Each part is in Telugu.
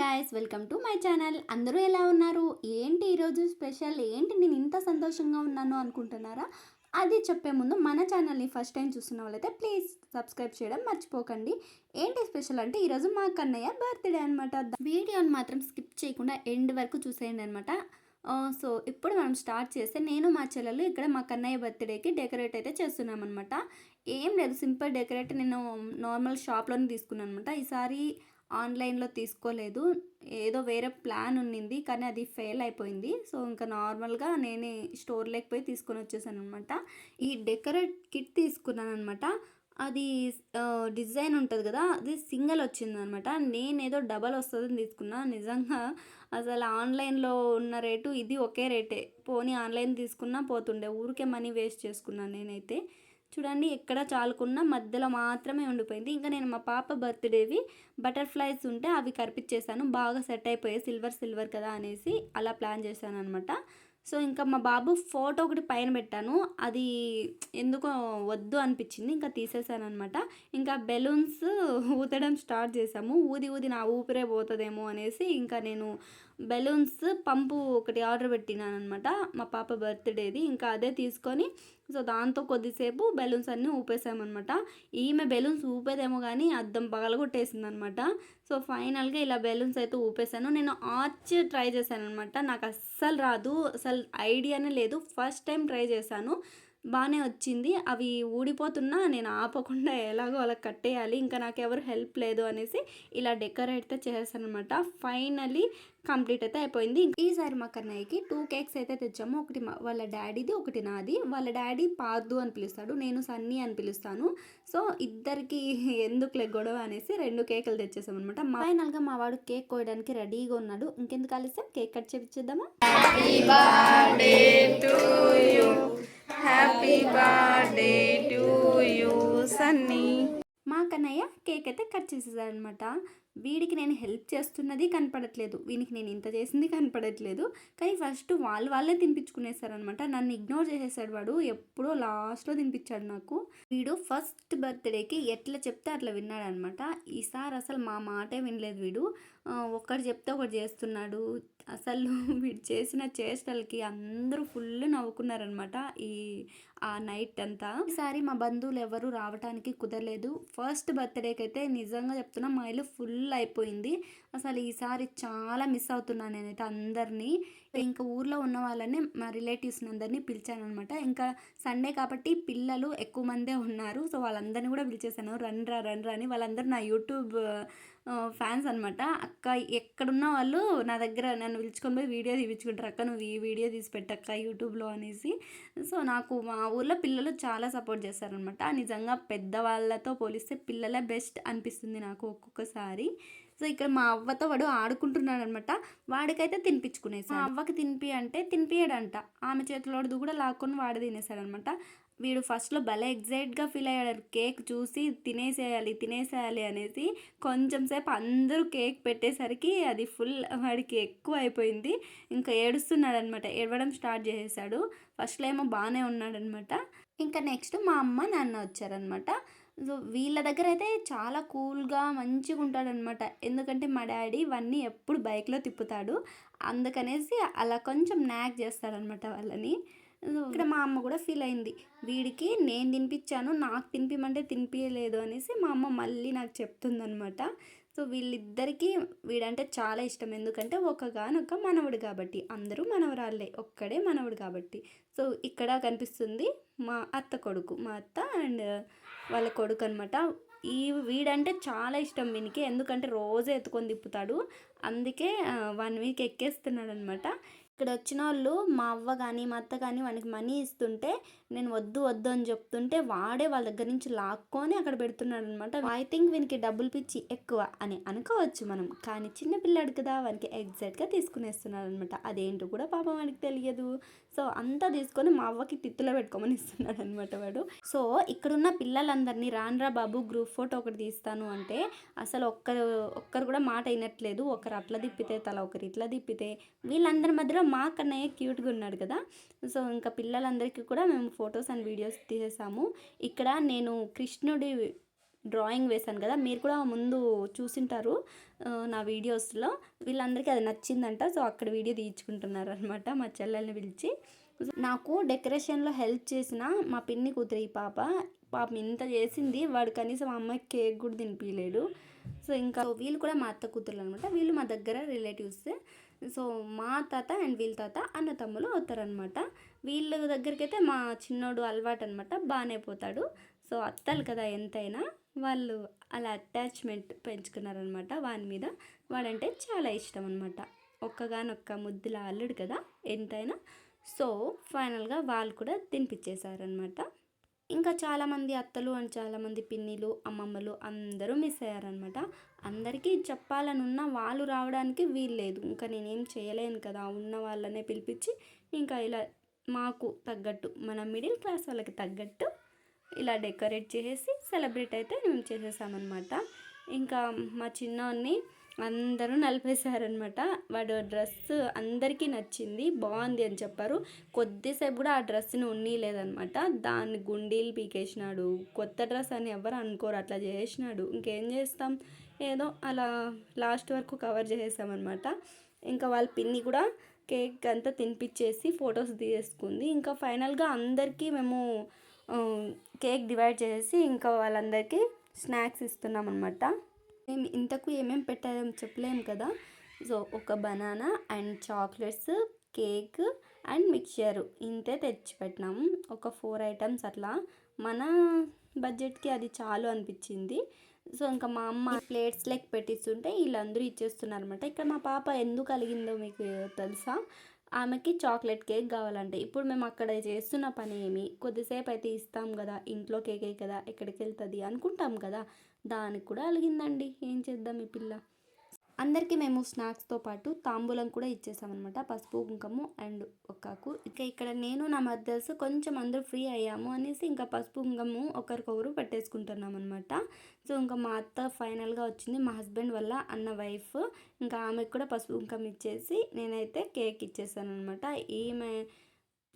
Guys welcome to my channel అందరూ ఎలా ఉన్నారు? ఏంటి ఈరోజు స్పెషల్ ఏంటి నేను ఇంత సంతోషంగా ఉన్నాను అనుకుంటున్నారా? అది చెప్పే ముందు మన ఛానల్ని ఫస్ట్ టైం చూస్తున్న వాళ్ళైతే ప్లీజ్ సబ్స్క్రైబ్ చేయడం మర్చిపోకండి. ఏంటి స్పెషల్ అంటే ఈరోజు మా కన్నయ్య బర్త్డే అనమాట వీడియోని మాత్రం స్కిప్ చేయకుండా ఎండ్ వరకు చూసేయండి అనమాట సో ఇప్పుడు మనం స్టార్ట్ చేస్తే నేను మా చెల్లెలు ఇక్కడ మా కన్నయ్య బర్త్డేకి డెకరేట్ అయితే చేస్తున్నాం అనమాట ఏం లేదు సింపుల్ డెకరేట్ నేను నార్మల్ షాప్లోనే తీసుకున్నాను అనమాట ఈసారి ఆన్లైన్లో తీసుకోలేదు. ఏదో వేరే ప్లాన్ ఉన్నింది కానీ అది ఫెయిల్ అయిపోయింది. సో ఇంకా నార్మల్గా నేనే స్టోర్ లేకపోయి తీసుకొని వచ్చేసాను అనమాట ఈ డెకరేట్ కిట్ తీసుకున్నాను అనమాట అది డిజైన్ ఉంటుంది కదా అది సింగిల్ వచ్చింది అనమాట నేనేదో డబల్ వస్తుందని తీసుకున్నా. నిజంగా అసలు ఆన్లైన్లో ఉన్న రేటు ఇది ఒకే రేటే. పోనీ ఆన్లైన్ తీసుకున్నా పోతుండే. ఊరికే మనీ వేస్ట్ చేసుకున్నాను నేనైతే. చూడండి ఎక్కడ చాలుకున్నా మధ్యలో మాత్రమే ఉండిపోయింది. ఇంకా నేను మా పాప బర్త్డేవి బటర్ఫ్లైస్ ఉంటే అవి కరిపించేసాను బాగా సెట్ అయిపోయాయి. సిల్వర్ సిల్వర్ కదా అనేసి అలా ప్లాన్ చేశాను అనమాట సో ఇంకా మా బాబు ఫోటో ఒకటి పైన పెట్టాను. అది ఎందుకో వద్దు అనిపించింది. ఇంకా తీసేసాను అనమాట ఇంకా బెలూన్స్ ఊతడం స్టార్ట్ చేసాము ఊది ఊది నా ఊపిరే పోతుందేమో అనేసి ఇంకా నేను బెలూన్స్ పంపు ఒకటి ఆర్డర్ పెట్టినాను అనమాట మా పాప బర్త్డేది. ఇంకా అదే తీసుకొని సో దాంతో కొద్దిసేపు బెలూన్స్ అన్నీ ఊపేసామన్నమాట ఈమె బెలూన్స్ ఊపేదేమో కానీ అద్దం పగలగొట్టేసింది అనమాట సో ఫైనల్గా ఇలా బెలూన్స్ అయితే ఊపేసాను నేను ఆర్చ్ ట్రై చేశాను అనమాట నాకు అస్సలు రాదు. అసలు ఐడియానే లేదు. ఫస్ట్ టైం ట్రై చేశాను. బాగానే వచ్చింది. అవి ఊడిపోతున్నా నేను ఆపకుండా ఎలాగో అలా కట్టేయాలి. ఇంకా నాకు ఎవరు హెల్ప్ లేదు అనేసి ఇలా డెకరేట్ అయితే అనమాట ఫైనలీ కంప్లీట్ అయితే అయిపోయింది. ఈసారి మా కన్నయ్యకి టూ కేక్స్ అయితే తెచ్చాము. ఒకటి వాళ్ళ డాడీది ఒకటి నాది. వాళ్ళ డాడీ పార్దు అని పిలుస్తాడు. నేను సన్నీ అని పిలుస్తాను. సో ఇద్దరికి ఎందుకు గొడవ అనేసి రెండు కేకులు తెచ్చేసాం అనమాట ఫైనల్గా మా వాడు కేక్ కోయడానికి రెడీగా ఉన్నాడు. ఇంకెందుకు కలిస్తే కేక్ కట్ చేపించేద్దామా అయితే కట్ చేసేసారనమాట. వీడికి నేను హెల్ప్ చేస్తున్నది కనపడట్లేదు. వీనికి నేను ఇంత చేసింది కనపడట్లేదు. కానీ ఫస్ట్ వాళ్ళు వాళ్ళే తినిపించుకునేసారనమాట నన్ను ఇగ్నోర్ చేసేసాడు వాడు. ఎప్పుడో లాస్ట్లో తినిపించాడు నాకు. వీడు ఫస్ట్ బర్త్డేకి ఎట్లా చెప్తే అట్లా విన్నాడు అనమాట ఈసారి అసలు మా మాటే వినలేదు వీడు. ఒకటి చెప్తే ఒకటి చేస్తున్నాడు. అసలు వీడు చేసిన చేష్టలకి అందరూ ఫుల్ నవ్వుకున్నారనమాట ఈ ఆ నైట్ అంతా. ఈసారి మా బంధువులు ఎవరు రావడానికి కుదరలేదు. ఫస్ట్ బర్త్డేకి అయితే నిజంగా చెప్తున్నా మా ఇల్లు ఫుల్ ఫుల్ అయిపోయింది అసలు ఈసారి చాలా మిస్ అవుతున్నాను నేనైతే అందరినీ. ఇంకా ఊర్లో ఉన్న వాళ్ళని మా రిలేటివ్స్ని అందరినీ పిలిచాను అనమాట ఇంకా సండే కాబట్టి పిల్లలు ఎక్కువ మందే ఉన్నారు. సో వాళ్ళందరినీ కూడా పిలిచేసాను రండ్రా రండ్రా అని వాళ్ళందరూ నా యూట్యూబ్ ఫ్యాన్స్ అనమాట అక్క ఎక్కడున్న వాళ్ళు నా దగ్గర నన్ను పిలుచుకొని పోయి వీడియో తీపించుకుంటారు అక్క నువ్వు ఈ వీడియో తీసి పెట్టక్క యూట్యూబ్లో అనేసి. సో నాకు మా ఊర్లో పిల్లలు చాలా సపోర్ట్ చేస్తారనమాట నిజంగా పెద్దవాళ్ళతో పోలిస్తే పిల్లలే బెస్ట్ అనిపిస్తుంది నాకు ఒక్కొక్కసారి. సో ఇక్కడ మా అవ్వతో వాడు ఆడుకుంటున్నాడు అనమాట వాడికైతే తినిపించుకునేసి మా అవ్వకి తినిపి అంటే తినిపియడంట ఆమె చేతిలోడు కూడా లాక్కొని వాడు తినేసాడనమాట. వీడు ఫస్ట్లో భలే ఎగ్జైట్గా ఫీల్ అయ్యాడు. కేక్ చూసి తినేసేయాలి తినేసేయాలి అనేసి కొంచెం సేపు అందరూ కేక్ పెట్టేసరికి అది ఫుల్ వాడికి ఎక్కువ అయిపోయింది. ఇంకా ఏడుస్తున్నాడు అనమాట ఏడవడం స్టార్ట్ చేసేసాడు. ఫస్ట్లో ఏమో బాగానే ఉన్నాడనమాట. ఇంకా నెక్స్ట్ మా అమ్మ నాన్న వచ్చారనమాట. వీళ్ళ దగ్గర అయితే చాలా కూల్గా మంచిగా ఉంటాడనమాట ఎందుకంటే మా డాడీ ఇవన్నీ ఎప్పుడు బైక్లో తిప్పుతాడు. అందుకనేసి అలా కొంచెం నాక్ చేస్తాడనమాట వాళ్ళని. ఇక్కడ మా అమ్మ కూడా ఫీల్ అయింది. వీడికి నేను తినిపించాను నాకు తినిపిమంటే తినిపించలేదు అనేసి మా అమ్మ మళ్ళీ నాకు చెప్తుందనమాట సో వీళ్ళిద్దరికీ వీడంటే చాలా ఇష్టం. ఎందుకంటే ఒకగానొక మనవడు కాబట్టి. అందరూ మనవరాళ్ళే ఒక్కడే మనవడు కాబట్టి. సో ఇక్కడ కనిపిస్తుంది మా అత్త కొడుకు మా అత్త అండ్ వాళ్ళ కొడుకు అనమాట ఈ వీడంటే చాలా ఇష్టం వీనికి. ఎందుకంటే రోజే ఎత్తుకొని తిప్పుతాడు. అందుకే వన్ వీక్ ఎక్కేస్తున్నాడు అనమాట ఇక్కడ వచ్చిన వాళ్ళు మా అవ్వ కానీ మా అత్త కానీ వానికి మనీ ఇస్తుంటే నేను వద్దు వద్దు అని చెప్తుంటే వాడే వాళ్ళ దగ్గర నుంచి లాక్కొని అక్కడ పెడుతున్నాడు అనమాట ఐ థింక్ వీనికి డబ్బులు పిచ్చి ఎక్కువ అని అనుకోవచ్చు మనం. కానీ చిన్న పిల్లాడు కదా వానికి ఎగ్జాక్ట్గా తీసుకునేస్తున్నాడు అనమాట అదేంటో కూడా పాపం వాడికి తెలియదు. సో అంతా తీసుకొని మా అవ్వకి తిత్తులో పెట్టుకోమని ఇస్తున్నాడు అనమాట వాడు. సో ఇక్కడున్న పిల్లలందరినీ రాన్రా బాబు గ్రూప్ ఫోటో ఒకటి తీస్తాను అంటే అసలు ఒక్కరు ఒక్కరు కూడా మాట అయినట్లేదు ఒకరు అట్లా తిప్పితే తల ఒకరు ఇట్లా తిప్పితే. వీళ్ళందరి మధ్యలో మా కన్నయ్య క్యూట్గా ఉన్నాడు కదా. సో ఇంకా పిల్లలందరికీ కూడా మేము ఫొటోస్ అండ్ వీడియోస్ తీసేసాము. ఇక్కడ నేను కృష్ణుడి డ్రాయింగ్ వేశాను కదా మీరు కూడా ముందు చూసింటారు నా వీడియోస్లో. వీళ్ళందరికీ అది నచ్చిందంట సో అక్కడ వీడియో తీయించుకుంటున్నారు అనమాట మా చెల్లెల్ని పిలిచి. నాకు డెకరేషన్లో హెల్ప్ చేసిన మా పిన్ని కూతురు ఈ పాప. పాపం ఇంత చేసింది వాడు కనీసం ఆ అమ్మాయికి కేక్ కూడా తినిపించలేడు సో ఇంకా వీళ్ళు కూడా మా అత్త కూతురు అనమాట వీళ్ళు మా దగ్గర రిలేటివ్స్. సో మా తాత అండ్ వీళ్ళ తాత అన్న తమ్ములు అవుతారనమాట వీళ్ళ దగ్గరికైతే మా చిన్నోడు అలవాటు అనమాట బాగానే పోతాడు. సో అత్తలు కదా ఎంతైనా వాళ్ళు అలా అటాచ్మెంట్ పెంచుకున్నారనమాట వాని మీద. వాడంటే చాలా ఇష్టం అనమాట ఒక్కగానొక్క ముద్దుల అల్లుడు కదా ఎంతైనా. సో ఫైనల్గా వాళ్ళు కూడా తినిపించేశారనమాట ఇంకా చాలామంది అత్తలు అండ్ చాలామంది పిన్నిలు అమ్మమ్మలు అందరూ మిస్ అయ్యారనమాట అందరికీ చెప్పాలని ఉన్న వాళ్ళు రావడానికి వీల్లేదు. ఇంకా నేనేం చేయలేను కదా ఉన్న వాళ్ళనే పిలిపించి ఇంకా ఇలా మాకు తగ్గట్టు మన మిడిల్ క్లాస్ వాళ్ళకి తగ్గట్టు ఇలా డెకరేట్ చేసేసి సెలబ్రేట్ అయితే మేము చేసేసామన్నమాట. ఇంకా మా చిన్నోన్ని అందరూ నలిపేశారనమాట వాడు డ్రెస్ అందరికీ నచ్చింది బాగుంది అని చెప్పారు. కొద్దిసేపు కూడా ఆ డ్రెస్ని ఉన్నీలేదనమాట దాన్ని గుండీలు పీకేసినాడు. కొత్త డ్రెస్ అని ఎవరు అనుకోరు అట్లా చేసినాడు. ఇంకేం చేస్తాం? ఏదో అలా లాస్ట్ వరకు కవర్ చేసేసామన్నమాట. ఇంకా వాళ్ళ పిన్ని కూడా కేక్ అంతా తినిపించేసి ఫొటోస్ తీసేసుకుంది ఇంకా ఫైనల్గా అందరికీ మేము కేక్ డివైడ్ చేసి ఇంకా వాళ్ళందరికీ స్నాక్స్ ఇస్తున్నాం అనమాట మేము ఇంతకు ఏమేమి పెట్టామో చెప్పలేము కదా. సో ఒక banana and chocolates cake and mixture ఇంతే తెచ్చిపెట్టినాము ఒక ఫోర్ ఐటమ్స్ అట్లా. మన బడ్జెట్కి అది చాలు అనిపించింది. సో ఇంకా మా అమ్మ ప్లేట్స్ లెక్క పెట్టిస్తుంటే వీళ్ళందరూ ఇచ్చేస్తున్నారు అనమాట ఇక్కడ మా పాప ఎందుకు కలిగిందో మీకు తెలుసా? ఆమెకి చాక్లెట్ కేక్ కావాలంటే. ఇప్పుడు మేము అక్కడ చేస్తున్న పని ఏమి? కొద్దిసేపు అయితే ఇస్తాం కదా ఇంట్లో కేకే కదా ఎక్కడికి వెళ్తుంది అనుకుంటాం కదా. దానికి కూడా అలిగిందండి. ఏం చేద్దాం ఈ పిల్ల? అందరికీ మేము స్నాక్స్తో పాటు తాంబూలం కూడా ఇచ్చేసామన్నమాట. పసుపు కుంకుమ అండ్ ఒక్కాకు ఇక ఇక్కడ నేను నా మదర్స్ కొంచెం అందరూ ఫ్రీ అయ్యాము అనేసి ఇంకా పసుపు కుంకుమ ఒకరికొకరు పెట్టేసుకుంటున్నాం అనమాట సో ఇంకా మా అత్త ఫైనల్గా వచ్చింది. మా హస్బెండ్ వల్ల అన్న వైఫ్. ఇంకా ఆమెకు కూడా పసుపు కుంకుమ ఇచ్చేసి నేనైతే కేక్ ఇచ్చేసాను అనమాట ఈమె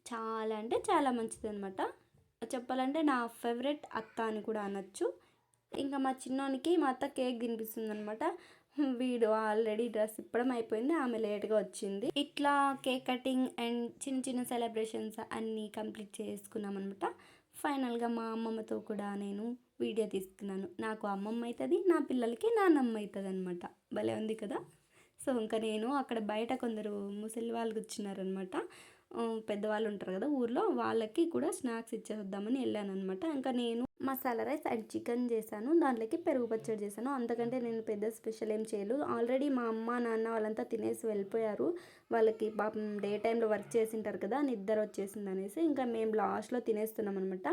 చాలా అంటే చాలా మంచిది అనమాట చెప్పాలంటే నా ఫేవరెట్ అత్త అని కూడా అనొచ్చు. ఇంకా మా చిన్నోనికి మా అత్త కేక్ తినిపిస్తుంది అనమాట వీడు ఆల్రెడీ డ్రెస్ ఇప్పడం అయిపోయింది ఆమె లేట్గా వచ్చింది. ఇట్లా కేక్ కటింగ్ అండ్ చిన్న చిన్న సెలబ్రేషన్స్ అన్నీ కంప్లీట్ చేసుకున్నాం అనమాట ఫైనల్గా మా అమ్మమ్మతో కూడా నేను వీడియో తీసుకున్నాను నాకు అమ్మమ్మ అవుతుంది నా పిల్లలకి నాన్నమ్మ అవుతుంది అనమాట భలే ఉంది కదా? సో ఇంకా నేను అక్కడ బయట కొందరు ముసలి వాళ్ళు కూర్చున్నారనమాట పెద్దవాళ్ళు ఉంటారు కదా ఊర్లో వాళ్ళకి కూడా స్నాక్స్ ఇచ్చేద్దామని వెళ్ళాను అనమాట ఇంకా నేను మసాలా రైస్ అండ్ చికెన్ చేశాను దాంట్లోకి పెరుగు పచ్చడి చేశాను. అంతకంటే నేను పెద్ద స్పెషల్ ఏం చేయలేదు. ఆల్రెడీ మా అమ్మ నాన్న వాళ్ళంతా తినేసి వెళ్ళిపోయారు. వాళ్ళకి పాపం డే టైంలో వర్క్ చేసింటారు కదా నిద్ర వచ్చేసింది అనేసి ఇంకా మేము లాస్ట్లో తినేస్తున్నాం అనమాట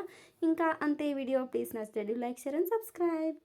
ఇంకా అంతే ఈ వీడియో. ప్లీజ్ నా లైక్ షేర్ అండ్ సబ్స్క్రైబ్.